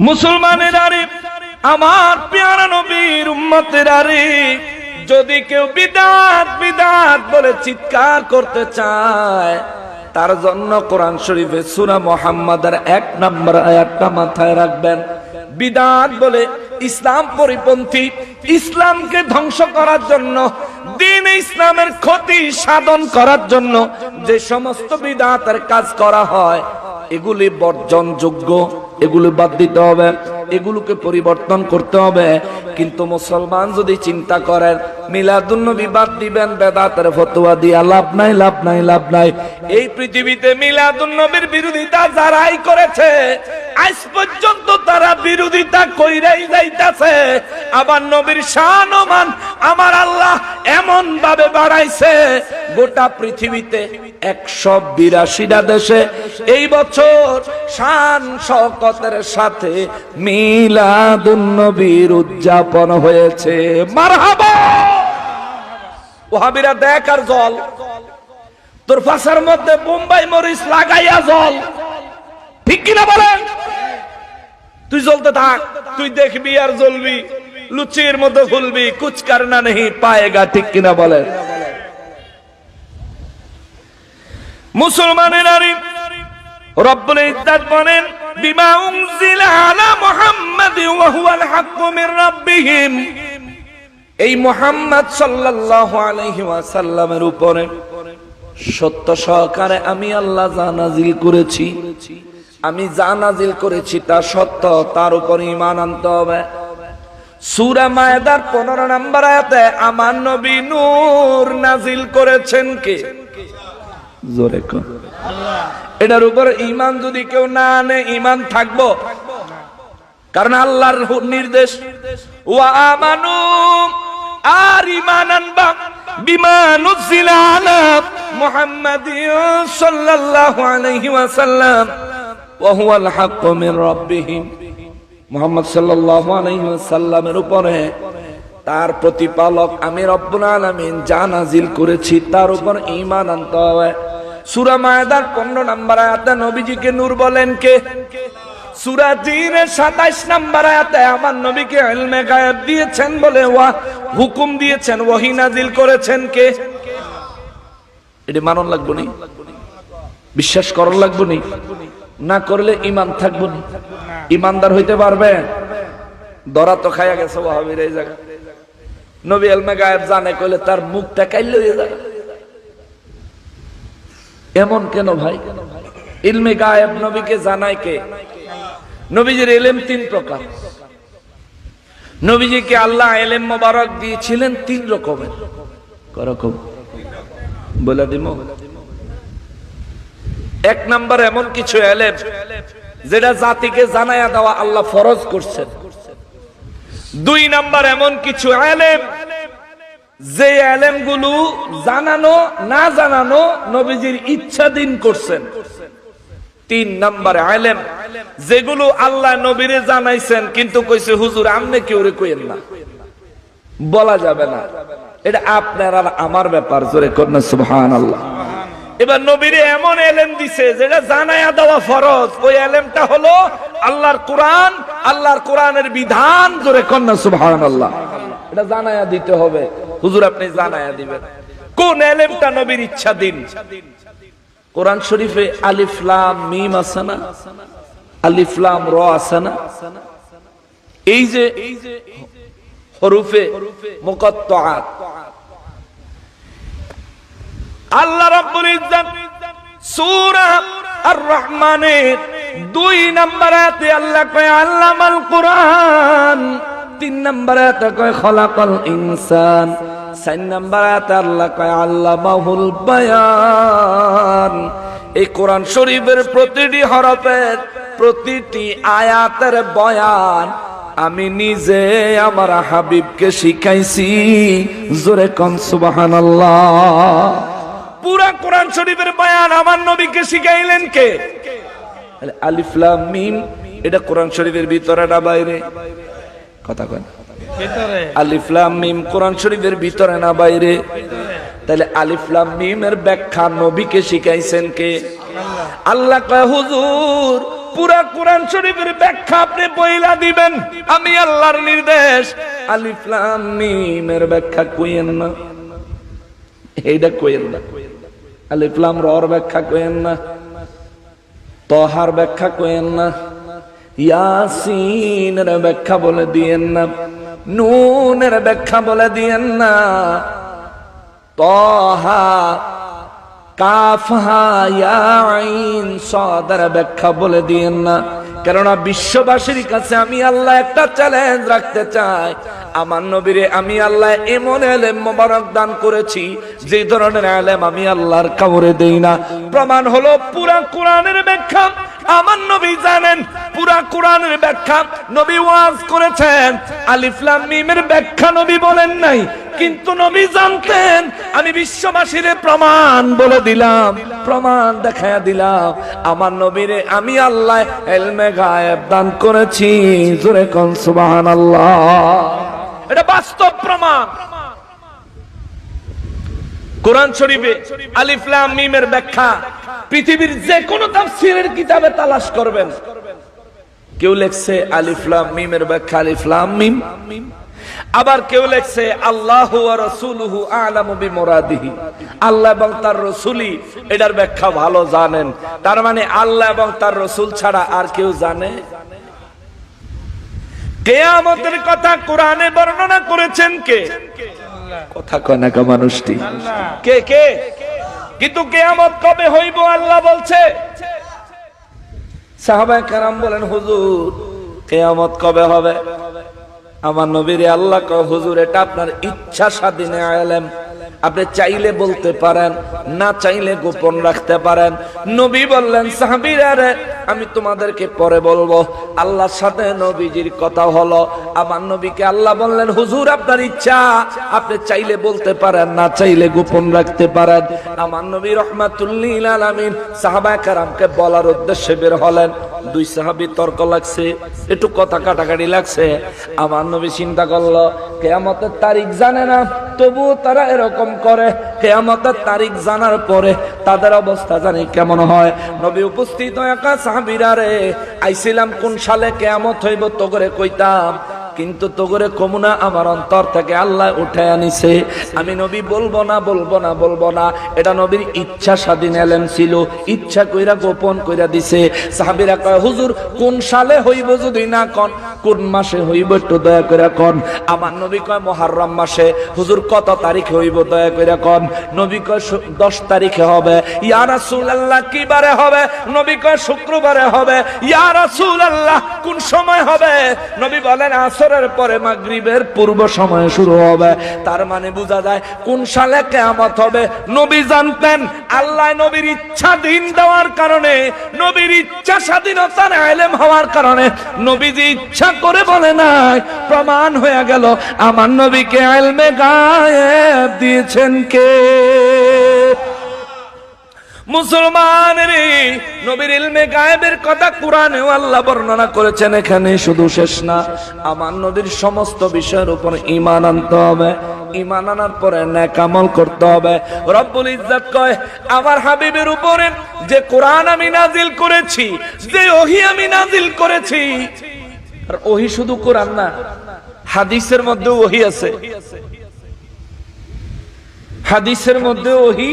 মুসলমানের আরে, আমার পেয়ারা নবীর উম্মতের আরে, যদি কেউ বিদাত বিদাত বলে চিৎকার করতে চায়, তার জন্য কোরআন শরীফে সুরা মোহাম্মদের এক নম্বর আয়াতটা মাথায় রাখবেন। বিদাত বলে ইসলাম পরিপন্থী, ইসলামকে ধ্বংস করার জন্য, দিন ইসলামের ক্ষতি সাধন করার জন্য যে সমস্ত বিদাতের কাজ করা হয়, এগুলি বর্জনযোগ্য। এগুলো বাদ দিতে হবে এগুলোকে পরিবর্তন করতে হবে। কিন্তু মুসলমান যদি চিন্তা করেন মিলাদুন্নবী বাদ দিবেন, বেদাতের ফতোয়া দিয়া লাভ নাই লাভ নাই লাভ নাই। এই পৃথিবীতে বিরোধিতা যারাই করেছে, আজ পর্যন্ত তারা বিরোধিতা কইরাই যাইতাছে। আবার নবীর মান আমার আল্লাহ এমন ভাবে বাড়াইছে, গোটা পৃথিবীতে একশো বিরাশিটা দেশে। এই বছর শান শকতের সাথে মিলাদুন্নবীর উদযাপন হয়েছে। মারহাবা! ওহাবিরা দেখ আর জল। তোর ফাঁসার মধ্যে বোম্বাই মরিচ লাগাইয়া জল। ঠিক কিনা বলেন? তুই জ্বলতে থাক, তুই দেখবি আর জ্বলবি। লুচির মতো খুলবি কুচ করনা নেই পায়েগা ঠিক কিনা বলে মুসলমানের নারী, রব্বুল ইজ্জাত বলেন, বিমা উনজিলা আলা মুহাম্মাদি ওয়া হুয়াল হাক্কু মির রাব্বিহিম। এই মুহাম্মদ সাল্লাল্লাহু আলাইহি ওয়াসাল্লামের উপরে সত্য সহকারে আমি আল্লাহ জানাজিল করেছি, আমি যা নাজিল করেছি তা সত্য, তার উপর ইমান আনতে হবে। নাজিল করেছেন কে? জোরে এটার উপর ইমান যদি কেউ না আনে ইমান থাকব? কারণ আল্লাহর নির্দেশ, ওয়া আমানু আর ইমান আনবা বিমা নুজিলা আলা মুহাম্মাদিন সাল্লাল্লাহু আলাইহি ওয়াসাল্লাম। ওয়া হুয়াল হাক্কু মির রাব্বিহিম। মুহাম্মদ সাল্লাল্লাহু আলাইহি ওয়াসাল্লামের উপরে তার প্রতিপালক আমি রব্বুল আলামিন যা নাজিল করেছি তার উপর ঈমান আনতে হবে। সূরা মায়দার 15 নম্বর আয়াতে নবীজিকে নূর বলেন কে? সূরা জিনের 27 আয়াতে আমার নবীকে ইলমে গায়েব দিয়েছেন বলে ওয়া হুকুম দিয়েছেন ওহী নাজিল করেছেন কে? এটা মানন লাগবো নি? বিশ্বাস করার লাগবো নি? না করলে ইমান থাকব নি? ইমানদার হইতে পারবে? দরা তো খাইয়া গেছে ওয়াহাবির এই জায়গা। নবী এলমে গায়েব জানে, কইলে তার মুখটা কাইল এমন কেন ভাই? ইলমে গায়েব নবীকে জানায় কে? নবীজির এলেম তিন প্রকার। নবীজিকে আল্লাহ এলেম মোবারক দিয়েছিলেন তিন রকমের। করকম। বলে দিব। এক নাম্বার এমন কিছু এলেম যেটা জাতিকে জানায়া দেওয়া আল্লাহ ফরজ করছেন। দুই নাম্বার এমন কিছু এলেম যে এলেমগুলো জানানো, না জানানো নবীজির ইচ্ছাধীন করছেন। তিন নাম্বার আলেম যেগুলো আল্লাহ নবীরে জানাইছেন, কিন্তু কইছে, হুজুর, আমনে কেউ রে কইেন না। বলা যাবে না। এটা আপনার আর আমার ব্যাপার, জোরে কন্যা সুবহান আল্লাহ এবার নবীরে এমন এলেম দিছে, যেটা জানায়া দেওয়া ফরজ। ওই এলেমটা হলো আল্লাহর কোরআন, আল্লাহর কোরআনের বিধান, জোরে কন্যা সুবহান আল্লাহ এটা জানায়া দিতে হবে। হুজুর, আপনি জানায়া দিবেন। কোন এলেমটা নবীর ইচ্ছা দিন কোরআন শরীফে আলিফ লাম মিম আছে না? আলিফ লাম র আছে না? এই যে হরুফে আল্লাহ রাব্বুল ইজ্জত সূরা আর রহমানের দুই নম্বর আয়াতে আল্লাহ কয়, আল্লামাল কোরআন। তিন নম্বর আয়াতে কয়, খলাকাল ইনসান। চার নম্বর আয়াতে আল্লাহ কয়, আল্লামাহুল বায়ান। এই কোরআন শরীফের প্রতিটি হরফের প্রতিটি আয়াতের বয়ান আমি নিজে আমার হাবিবকে শিখাইছি। জোরে কন সুবহানাল্লাহ। পুরা কোরআন শরীফের বয়ান আমার নবীকে শিখাইলেন কে? তাহলে আলিফ লাম মিম এটা কোরআন শরীফের ভিতরে না বাইরে? কথা কন আলিফ লাম মিম কোরআন শরীফের ভিতরে না বাইরে? তাহলে আলিফ লাম মিমের ব্যাখ্যা নবীকে শিখাইছেন কে? আল্লাহ হুজুর, পুরা কোরআন শরীফের ব্যাখ্যা আপনি পয়লা দিবেন। আমি আল্লাহর নির্দেশ। আলিফ লাম মিমের ব্যাখ্যা কইেন না। এইটা কইেন না। আলিফ লাম রর ব্যাখ্যা কইেন না। তহার ব্যাখ্যা কইেন না। ইয়াসিনের ব্যাখ্যা বলে দিয়েন না। নুনের ব্যাখ্যা বলে দিয়েন না। তহা সদর ব্যাখ্যা বলে দিয়েন না। কেননা বিশ্ববাসীর কাছে আমি আল্লাহ একটা চ্যালেঞ্জ রাখতে চাই। আমার নবীরে আমি আল্লাহ এমন দান করেছি যে ধরনের এলেম আমি আল্লাহর কামড়ে দেই না। প্রমাণ হলো পুরা কোরআনের ব্যাখ্যা। আমার নবী জানেন, পুরা কোরআনের ব্যাখ্যা নবী ওয়াজ করেছেন আলিফলাম মিমের ব্যাখ্যা নবী বলেন নাই, কিন্তু নবী জানতেন, আমি বিশ্ববাসীরে প্রমাণ বলে দিলাম, প্রমাণ দেখায় দিলাম, আমার নবীরে আমি আল্লাহ এলমে গায়েব দান করেছি, জোরে কোন সুবহানাল্লাহ। এটা বাস্তব প্রমাণ। কোরআন শরীফে আলিফ লাম মিমের ব্যাখ্যা। পৃথিবীর যে কোনো তাফসীরের কিতাবে তালাশ করবেন। কেউ লেখছে আলিফ লাম মিমের ব্যাখ্যা আলিফলাম মিম। আবার কেউ লেখছে আল্লাহ রসুলহু আলামু বিমুরাদিহি। আল্লাহ এবং তার রসুলই এটার ব্যাখ্যা ভালো জানেন। তার মানে আল্লাহ এবং তার রসুল ছাড়া আর কেউ জানে? কেয়ামতের কথা কোরআনে বর্ণনা করেছেন কে? কথা কয় না কা মানুষটি? কে কে? কিন্তু কেয়ামত কবে হইব আল্লাহ বলছে। সাহাবায়ে কারাম বলেন হুজুর কেয়ামত কবে হবে? আমার নবীর আল্লাহ হুজুর এটা আপনার ইচ্ছা স্বাধীনে আলেম। আপনি চাইলে বলতে পারেন না চাইলে গোপন রাখতে পারেন। নবী বললেন সাহাবীরা রে আমি তোমাদেরকে পরে বলব, আল্লাহর সাথে নবীজির কথা হলো, আমার নবীকে আল্লাহ বললেন, হুজুর, আপনার ইচ্ছা, আপনি চাইলে বলতে পারেন, না চাইলে গোপন রাখতে পারেন। আমার নবী রহমাতুল্লিল আলামিন সাহাবায়ে কারামকে বলার উদ্দেশ্যে বের হলেন। দুই সাহাবী তর্ক লাগছে, একটু কথা কাটাকাটি লাগছে। আমার নবী চিন্তা করল, কেয়ামতের তারিখ জানে না তবু তারা এরকম করে। কেয়ামতের তারিখ জানার পরে তাদের অবস্থা জানি কেমন হয়। নবী উপস্থিত একা সাহাবিরা রে, আইছিলাম কোন সালে কেয়ামত হইব তো করে কইতাম। কিন্তু তো করে কমুনা আমার অন্তর থেকে আল্লাহ উঠে আনিছে। আমি নবী বলব না বলব না বলব না। এটা নবীর ইচ্ছা স্বাধীন এলেম ছিল। ইচ্ছা কইরা গোপন কইরা দিছে। সাহাবিরা কয়, হুজুর, কোন সালে হইব যদি না কন? কোন মাসে হইব একটু দয়া করে কন? আমার নবী কয়, মহারম মাসে। হুজুর, কত তারিখে হইব দয়া করে কন? নবী কয় শু- দশ তারিখে হবে। ইয়া রাসূলুল্লাহ, কি বারে হবে? নবী কয়, শুক্রবারে হবে। ইয়া রাসূলুল্লাহ কোন সময় হবে? নবী বলেন, আসরের পরে মাগরিবের পূর্ব সময় শুরু হবে। তার মানে বোঝা যায়, কোন সালে কেয়ামত হবে? নবী জানতেন, আল্লাহ নবীর ইচ্ছা দিন দেওয়ার কারণে, নবীর ইচ্ছা স্বাধীনতার আলেম হওয়ার কারণে নবী যে ইচ্ছা করে বলে নাই, প্রমাণ হয়ে গেল, আমার নবীকে আলমে গায়েব দিয়েছেন কে? মুসলমানের নবীর ইলমে গায়েবের কথা কোরআনে আল্লাহ বর্ণনা করেছেন এখানে শুধু শেষ না। আমার নবীর সমস্ত বিষয়ের উপর ঈমান আনতে হবে। ঈমান আনার পরে নেক আমল করতে হবে। রব্বুল ইজ্জত কয়, আমার হাবিবের উপরে যে কোরআন আমি নাজিল করেছি, যে ওহি আমি নাজিল করেছি, আর ওহি শুধু কোরআন না, হাদিসের মধ্যে ওহি আছে। হাদিসের মধ্যে ওহি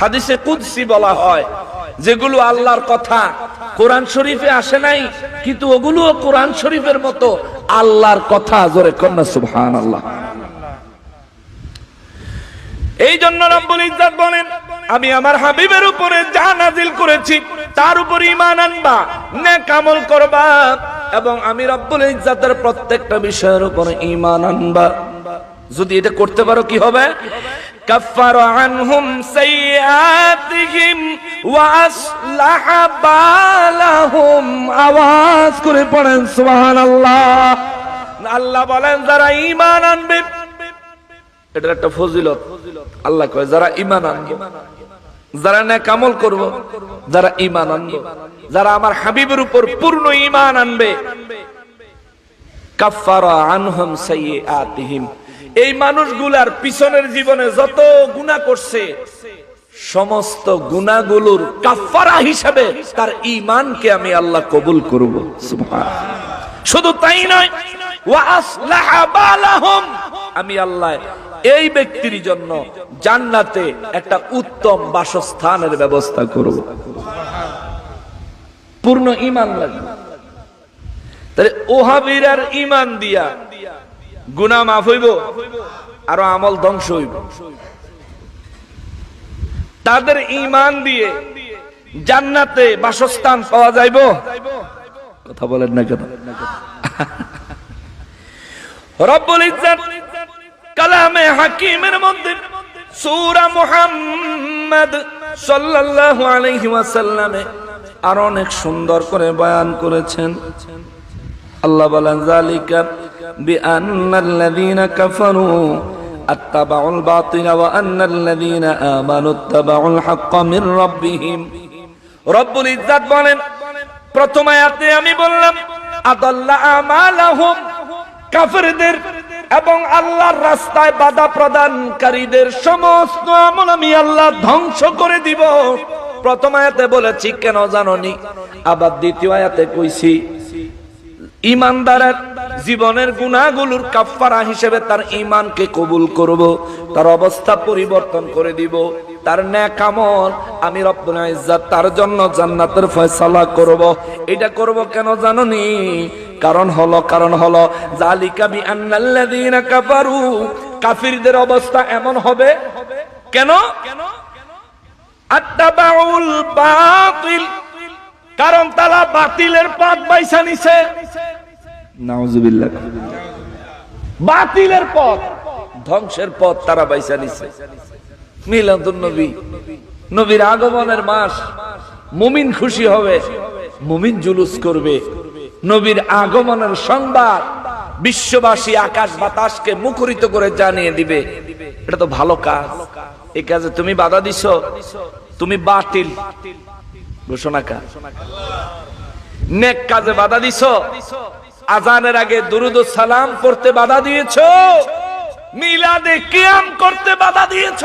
হাদিসে কুদসি বলা হয়, যেগুলো আল্লাহর কথা। কোরআন শরীফে আসে নাই, কিন্তু ওগুলো কোরআন শরীফের মতো আল্লাহর কথা, জোরে কন্যা সুবহান আল্লাহ এই জন্য রব্বুল ইজ্জত বলেন, আমি আমার হাবিবের উপরে যা নাজিল করেছি, তার উপর ঈমান আনবা, নেক আমল করবা, এবং আমি রব্বুল ইজ্জতের প্রত্যেকটা বিষয়ের উপর ঈমান আনবা। যদি এটা করতে পারো, কি হবে? আনহুম সাইয়াতিহিম ওয়া আসলাহা বালাহুম আওয়াজ করে পড়েন, সুবহানাল্লাহ। আল্লাহ বলেন, যারা ঈমান আনবে, এটার একটা ফজিলত। আল্লাহ কয়, যারা ইমান আনব, যারা নেক আমল করব, যারা ইমান আনব। যারা আমার হাবিবের উপর পূর্ণ ইমান আনবে। কাফারা আনহুম সাইয়্যাতিহিম। এই মানুষগুলার পিছনের জীবনে যত গুনাহ করছে, সমস্ত গুনাহগুলোর কাফারা হিসাবে তার ঈমানকে আমি আল্লাহ কবুল করব। শুধু তাই নয় আমি আল্লাহ এই ব্যক্তির জন্য জান্নাতে একটা উত্তম বাসস্থানের ব্যবস্থা করব। পূর্ণ ঈমান লাগবে। তাহলে ওহাবিরার ঈমান দিয়া গুনাহ মাফ হইব, আরও আমল ধ্বংস হইব। তাদের ঈমান দিয়ে জান্নাতে বাসস্থান পাওয়া যাইব। কথা বলেন না কেন? রব্বুল ইজ্জত কালামে হাকিমের মধ্যে সূরা মুহাম্মদ সাল্লাল্লাহু আলাইহি ওয়াসাল্লামে আর অনেক সুন্দর করে বয়ান করেছেন। আল্লাহ বলেন জালিকা কাফারু আত্তাবাউল বাতিলা ওয়া আন্নাল্লাযীনা আমানু আত্তাবাউল হাক্কা মির রাব্বিহিম। রব্বুল ইজ্জত বলেন, প্রথম আয়াতে আমি বললাম, আদাল্লা আমালাহুম। এবং আল্লাহর রাস্তায় বাধা প্রদানকারীদের সমস্ত আমল আমি আল্লাহ ধ্বংস করে দিব। প্রথম আয়াতে বলেছি, কেন জাননি? আবার দ্বিতীয় আয়াতে কইছি, ইমানদারের জীবনের গুণাগুলোর কাফফারা হিসেবে তার ইমানকে কবুল করব, তার অবস্থা পরিবর্তন করে দিব, তার ন্যাক আমল আমি রব্বুল ইজ্জাত তার জন্য জান্নাতের ফয়সালা করব। এটা করব কেন জাননি? কারণ হলো কারণ হলো জালিকা বি আন্নাল্লাযীনা কাফারু, কাফিরদের অবস্থা এমন হবে। কেন? আত্তাবাউল বাতিল, কারণ তারা বাতিলের পথ বাইসা নিছে। নাউজুবিল্লাহ। বাতিলের পথ, ধ্বংসের পথ তারা বাইসা নিছে। মিলাদুন নবী, নবীর আগমনের মাস, মুমিন খুশি হবে, মুমিন জুলুস করবে। নবীর আগমনের সংবাদ বিশ্ববাসী আকাশ বাতাসকে মুখরিত করে জানিয়ে দিবে। এটা তো ভালো কাজ। এই কাজে তুমি বাধা দিছো। তুমি বাতিল। ঘোষণা কাজ নেক কাজে বাধা দিছো। আজানের আগে দুরুদ সালাম পড়তে বাধা দিয়েছ? মিলাদে কিয়াম করতে বাধা দিয়েছ?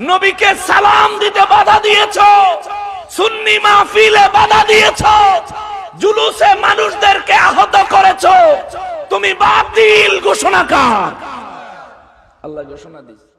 নবীকে সালাম দিতে বাধা দিয়েছ? সুন্নি মাহফিলে বাধা দিয়েছ? জুলুসে মানুষদেরকে আহত করেছ? তুমি বাতিল ঘোষণাকার। আল্লাহ ঘোষণা দিয়েছে।